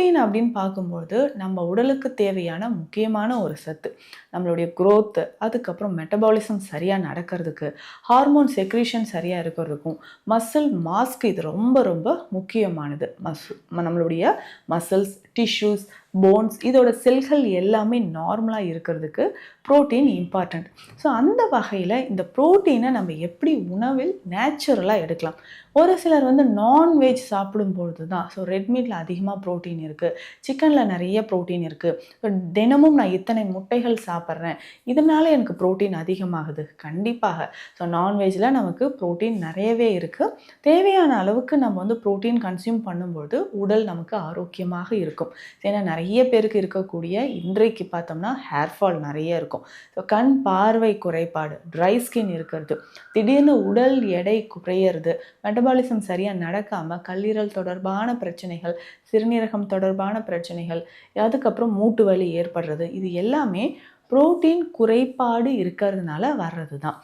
Protein அப்படின்னு பார்க்கும்போது நம்ம உடலுக்கு தேவையான முக்கியமான ஒரு சத்து நம்மளுடைய growth அதுக்கப்புறம் மெட்டபாலிசம் சரியாக நடக்கிறதுக்கு ஹார்மோன் செக்ரீஷன் சரியாக இருக்கிறதுக்கும் மசில் மாஸ்க் இது ரொம்ப ரொம்ப முக்கியமானது. மஸ் நம்மளுடைய மசில்ஸ் டிஷ்யூஸ் போன்ஸ் இதோட செல்கள் எல்லாமே நார்மலாக இருக்கிறதுக்கு புரோட்டீன் இம்பார்ட்டண்ட் ஸோ அந்த வகையில் இந்த புரோட்டீனை நம்ம எப்படி உணவில் நேச்சுரலாக எடுக்கலாம்? ஒரு சிலர் வந்து நான்வெஜ் சாப்பிடும்பொழுது தான் ஸோ ரெட் மீட்டில் அதிகமாக ப்ரோட்டீன் இருக்குது சிக்கனில் நிறைய ப்ரோட்டீன் இருக்குது தினமும் நான் இத்தனை முட்டைகள் சாப்பிட்றேன் இதனால் எனக்கு ப்ரோட்டீன் அதிகமாகுது. கண்டிப்பாக. ஸோ நான்வெஜ்ஜில் நமக்கு ப்ரோட்டீன் நிறையவே இருக்குது தேவையான அளவுக்கு நம்ம வந்து ப்ரோட்டீன் கன்சியூம் பண்ணும்பொழுது உடல் நமக்கு ஆரோக்கியமாக இருக்கும். இருக்கும் ஏன்னா நிறைய பேருக்கு இருக்கக்கூடிய இன்றைக்கு பார்த்தோம்னா ஹேர் ஃபால் நிறைய இருக்கும். ஸோ கண் பார்வை குறைபாடு ட்ரை ஸ்கின் இருக்கிறது திடீர்னு உடல் எடை குறையிறது மெட்டபாலிசம் சரியாக நடக்காமல் கல்லீரல் தொடர்பான பிரச்சனைகள் சிறுநீரகம் தொடர்பான பிரச்சனைகள் அதுக்கப்புறம் மூட்டு வலி ஏற்படுறது இது எல்லாமே புரோட்டீன் குறைபாடு இருக்கிறதுனால வர்றது தான்